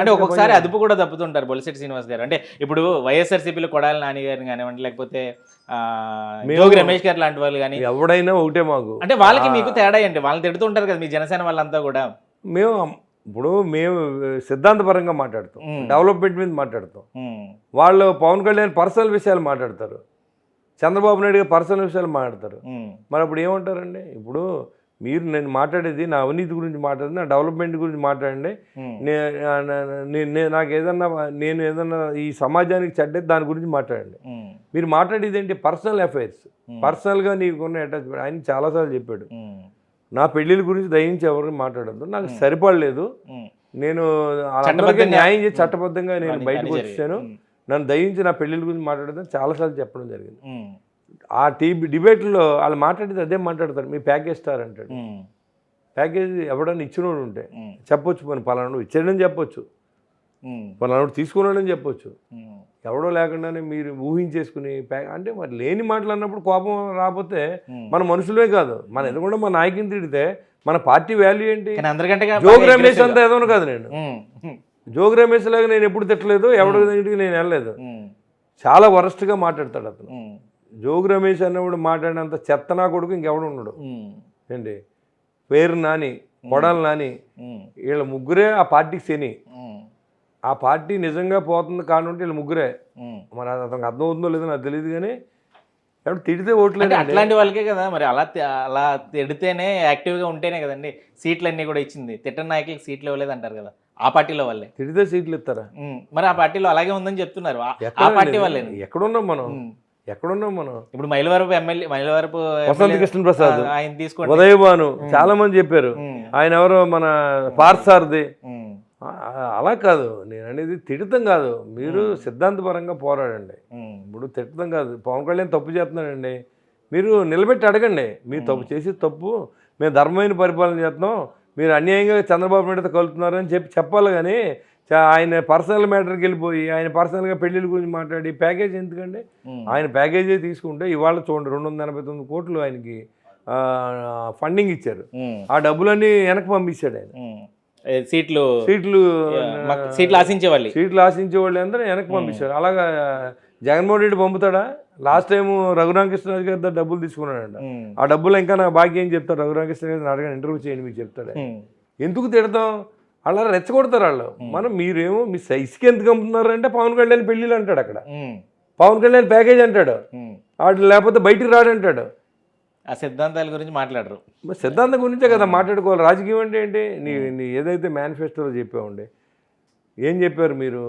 అంటే ఒక్కొక్కసారి అదుపు కూడా తప్పుతుంటారు బొలిశెట్టి శ్రీనివాస్ గారు. అంటే ఇప్పుడు వైఎస్ఆర్సీపీలో కొడాలి నాని గారిని కానివ్వండి లేకపోతే జోగి రమేష్ గారు లాంటి వాళ్ళు కానీ ఎవడైనా ఒకటే మాకు. అంటే వాళ్ళకి మీకు తేడా ఏంటి? వాళ్ళని తిడుతుంటారు కదా మీ జనసేన వాళ్ళంతా కూడా. మేము ఇప్పుడు మేము సిద్ధాంతపరంగా మాట్లాడతాం. డెవలప్మెంట్ మీద మాట్లాడతాం. వాళ్ళు పవన్ కళ్యాణ్ పర్సనల్ విషయాలు మాట్లాడతారు. చంద్రబాబు నాయుడు గారు పర్సనల్ విషయాలు మాట్లాడతారు. మరి అప్పుడు ఏమంటారండి? ఇప్పుడు మీరు నేను మాట్లాడేది నా అవినీతి గురించి మాట్లాడేది నా డెవలప్మెంట్ గురించి మాట్లాడండి. ఉమ్, నే- నా- నా- నే- నే- నాకు ఏదన్నా నేను ఏదన్నా ఈ సమాజానికి చెడ్డది దాని గురించి మాట్లాడండి. మీరు మాట్లాడేది ఏంటి? Personal affairs. పర్సనల్గా నీకున్న అటాచ్మెంట్ ఆయన చాలాసార్లు చెప్పాడు. నా పెళ్ళిళ్ళ గురించి దయించి ఎవరు మాట్లాడద్దు. నాకు సరిపడలేదు. నేను చట్టబద్ధంగా- న్యాయం చేసి చట్టబద్ధంగా నేను బయటకు వచ్చాను. నన్ను దయించి నా పెళ్ళిళ్ళ గురించి మాట్లాడదని చాలాసార్లు చెప్పడం జరిగింది. ఆ టీ డిబేట్లో వాళ్ళు మాట్లాడేది అదే మాట్లాడతారు. మీ ప్యాకేజ్ స్టార్ అంటాడు. ప్యాకేజ్ ఎవడన్నా ఇచ్చినోడు ఉంటే చెప్పొచ్చు మన పలానాడు ఇచ్చాడని చెప్పొచ్చు. పలానాడు తీసుకున్నాడని చెప్పొచ్చు. ఎవడో లేకుండానే మీరు ఊహించేసుకుని అంటే మరి లేని మాటలు అన్నప్పుడు కోపం రాకపోతే. మన మనుషులే కాదు. మన ఎదుగుండా మన నాయకుని తిడితే మన పార్టీ వాల్యూ ఏంటి? జోగి రమేష్ అంతా ఏదో కాదు నేను. జోగి రమేష్ లాగా నేను ఎప్పుడు తిట్టలేదు దగ్గరికి నేను వెళ్ళలేదు. చాలా వరస్ట్గా మాట్లాడతాడు అతను. జోగి రమేష్ అన్నప్పుడు మాట్లాడినంత చెత్త నా కొడుకు ఇంకెవడు ఉండడు. ఏంటి? పేరు నాని కొడాలి నాని. వీళ్ళ ముగ్గురే ఆ పార్టీకి శని. ఆ పార్టీ నిజంగా పోతుంది కానుంటే వీళ్ళ ముగ్గురే. మరి అది అతనికి అర్థం అవుతుందో లేదో నాకు తెలియదు కానీ తిడితే ఓట్లేదు అట్లాంటి వాళ్ళకే కదా మరి అలా అలా తిడితేనే యాక్టివ్గా ఉంటేనే కదండి సీట్లు అన్నీ కూడా ఇచ్చింది. తిట్టని నాయకులకి సీట్లు ఇవ్వలేదు అంటారు కదా. ఆ పార్టీలో వాళ్ళే. తిడితే సీట్లు ఇస్తారా? మరి ఆ పార్టీలో అలాగే ఉందని చెప్తున్నారు. ఆ- పార్టీ. వాళ్ళే ఎక్కడున్నాం మనం. ఎక్కడున్నాం మనం? ఇప్పుడు మైలవరపు ఎమ్మెల్యే మైలవరపు వసంత కృష్ణ ప్రసాద్ ఆయన తీసుకోండి. ఉదయభాను చాలా మంది చెప్పారు. ఆయన ఎవరో మన పార్సార్ది. అలా కాదు నేను అనేది తిడతాం కాదు. మీరు సిద్ధాంతపరంగా పోరాడండి. ఇప్పుడు తిట్టడం కాదు. పవన్ కళ్యాణ్ తప్పు చేస్తున్నాడండి. మీరు నిలబెట్టి అడగండి. మీరు తప్పు చేసి తప్పు మేము ధర్మమైన పరిపాలన చేస్తున్నాం. మీరు అన్యాయంగా చంద్రబాబు నాయుడుతో కలుపుతున్నారని చెప్పి చెప్పాలి కానీ ఆయన పర్సనల్ మ్యాటర్కి వెళ్ళిపోయి ఆయన పర్సనల్గా పెళ్ళిళ్ళ గురించి మాట్లాడి ప్యాకేజ్ ఎందుకండి ఆయన ప్యాకేజీ తీసుకుంటే ఇవాళ చూడండి రెండు వందల ఎనభై తొమ్మిది కోట్లు ఆయనకి ఫండింగ్ ఇచ్చారు. ఆ డబ్బులన్నీ వెనక్కి పంపించాడు ఆయన. సీట్లు సీట్లు సీట్లు ఆశించే వాళ్ళు సీట్లు ఆశించే వాళ్ళు అందరూ వెనక్కి పంపించారు అలాగా జగన్మోహన్ రెడ్డి పంపుతాడా? లాస్ట్ టైం రఘురామకృష్ణరాజు గారి దగ్గర డబ్బులు తీసుకున్నాడంట. ఆ డబ్బులు ఇంకా నాకు బాకీ ఏం చెప్తారు రఘురామకృష్ణ గారిని అడగని ఇంటర్వ్యూ చేయండి మీకు చెప్తాడు ఎందుకు తిడతాం అలా రెచ్చగొడతారు వాళ్ళు. మనం మీరేమో మీ సైజ్కి ఎందుకు అమ్ముతున్నారు అంటే పవన్ కళ్యాణ్ పెళ్ళిళ్ళు అంటాడు అక్కడ. పవన్ కళ్యాణ్ ప్యాకేజ్ అంటాడు. ఆడు లేకపోతే బయటికి రాడంటాడు ఆ సిద్ధాంతాల గురించి మాట్లాడరు. సిద్ధాంతం గురించే కదా మాట్లాడుకోవాలి. రాజకీయం అంటే ఏంటి? నీ నీ ఏదైతే మేనిఫెస్టోలో చెప్పామండి ఏం చెప్పారు మీరు?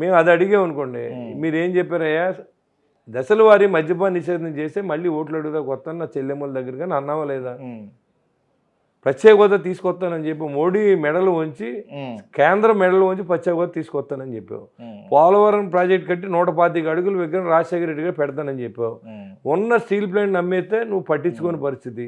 మేము అది అడిగాం అనుకోండి. మీరు ఏం చెప్పారయ్యా? దశల వారి మద్యపాన నిషేధం చేస్తే మళ్ళీ ఓట్లు అడుగుదా కొత్త నా చెల్లెమ్మల దగ్గర కానీ అన్నావా లేదా ప్రత్యేక హోదా తీసుకొస్తానని చెప్పి మోడీ మెడలు వంచి ఉమ్, కేంద్ర మెడలు వంచి ప్రత్యేక హోదా తీసుకొస్తానని చెప్పావు. పోలవరం ప్రాజెక్ట్ కట్టి నూట పాతిక అడుగులు విగ్రహం రాజశేఖర రెడ్డి గారు పెడతానని చెప్పావు. ఉన్న స్టీల్ ప్లాంట్ నమ్మేస్తే నువ్వు పట్టించుకోని పరిస్థితి.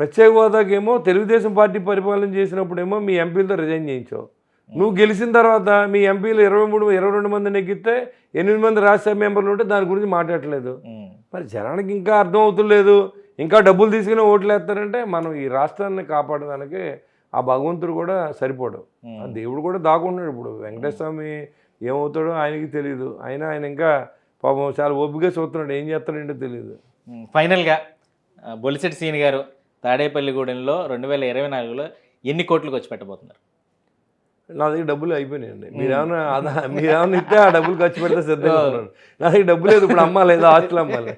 ప్రత్యేక హోదాకేమో తెలుగుదేశం పార్టీ పరిపాలన చేసినప్పుడేమో మీ ఎంపీలతో రిజైన్ చేయించావు. నువ్వు గెలిచిన తర్వాత మీ ఎంపీలు ఇరవై మూడు ఇరవై రెండు మంది నెగ్గితే ఎనిమిది మంది రాజ్యసభ మెంబర్లు ఉంటే దాని గురించి మాట్లాడలేదు మరి జనానికి ఇంకా అర్థం అవుతులేదు. ఇంకా డబ్బులు తీసుకుని ఓట్లు వేస్తారంటే మనం ఈ రాష్ట్రాన్ని కాపాడడానికి ఆ భగవంతుడు కూడా సరిపోడు. దేవుడు కూడా దాక్కున్నాడు ఇప్పుడు. వెంకటేశ్వర స్వామి ఏమవుతాడో ఆయనకి తెలియదు అయినా ఆయన ఇంకా పాపం చాలా ఓపికగా చూస్తున్నాడు. ఏం చేస్తాడంటే తెలియదు ఫైనల్గా ఆ, బొలిశెట్టి సీని గారు తాడేపల్లిగూడెంలో రెండు వేల ఇరవై నాలుగులో ఎన్ని కోట్లకు వచ్చి పెట్టబోతున్నారు? నా దగ్గర డబ్బులు అయిపోయినాయండి. మీరేమన్నా మీరేమన్నా ఇస్తే ఆ డబ్బులు ఖర్చు పెడితే సిద్ధంగా ఉన్నాను. నా దగ్గర డబ్బు లేదు. ఇప్పుడు అమ్మాలి ఏదో హాస్టల్ అమ్మాలి.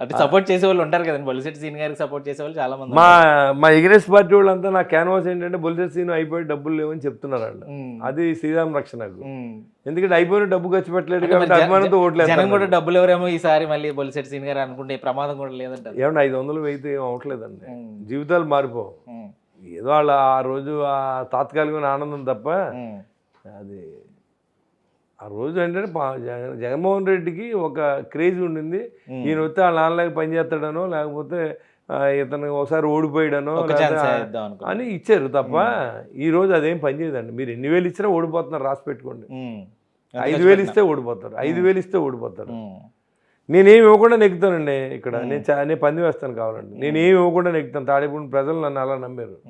అంటే సపోర్ట్ చేసే వాళ్ళు ఉంటారు కదండి. బొలిశెట్టి సీని గారికి సపోర్ట్ చేసే వాళ్ళు చాలా మంది మా మా ఎగ్రెస్ పార్టీ వాళ్ళంతా నా క్యాన్వాస్ ఏంటంటే బొలిసెట్ సీన్ అయిపోయి డబ్బులు లేవని చెప్తున్నారు వాళ్ళు. అది శ్రీరామ్ రక్షణకు. ఎందుకంటే అయిపోయిన డబ్బు ఖర్చు పెట్టలేదు కాబట్టి అభిమానంతో ఓట్లు జనం కూడా డబ్బులు ఎవరేమో ఈసారి మళ్ళీ బొలిశెట్టి సీని గారు అనుకుంటే ప్రమాదం కూడా లేదంటారు. ఏమన్నా ఐదు వందలు వెయితే ఏం అవట్లేదండి. జీవితాలు మారిపోవు ఉమ్, ఏదో వాళ్ళ ఆ రోజు ఆ తాత్కాలికమైన ఆనందం తప్ప అది ఆ రోజు జగన్ జగన్మోహన్ రెడ్డికి ఒక క్రేజ్ ఉండింది. ఈయన వస్తే వాళ్ళ నాన్నలాగా పనిచేస్తాడనో లేకపోతే ఆ, ఇతను ఒకసారి ఓడిపోయాడనో ఆ- అని ఇచ్చారు తప్ప ఈ రోజు అదేం పనిచేయదండి మీరు ఎన్ని వేలు ఇచ్చినా ఓడిపోతున్నారు రాసి పెట్టుకోండి. ఐదు వేలు ఇస్తే ఓడిపోతారు. ఐదు వేలు ఇస్తే ఓడిపోతారు. నేనేమి ఇవ్వకుండా నెగ్గుతానండి ఇక్కడ. నేను నేను పంది వేస్తాను కావాలండి. నేను ఏమి ఇవ్వకుండా నెగ్గుతాను. తాడేపూడి ప్రజలు నన్ను అలా నమ్మారు.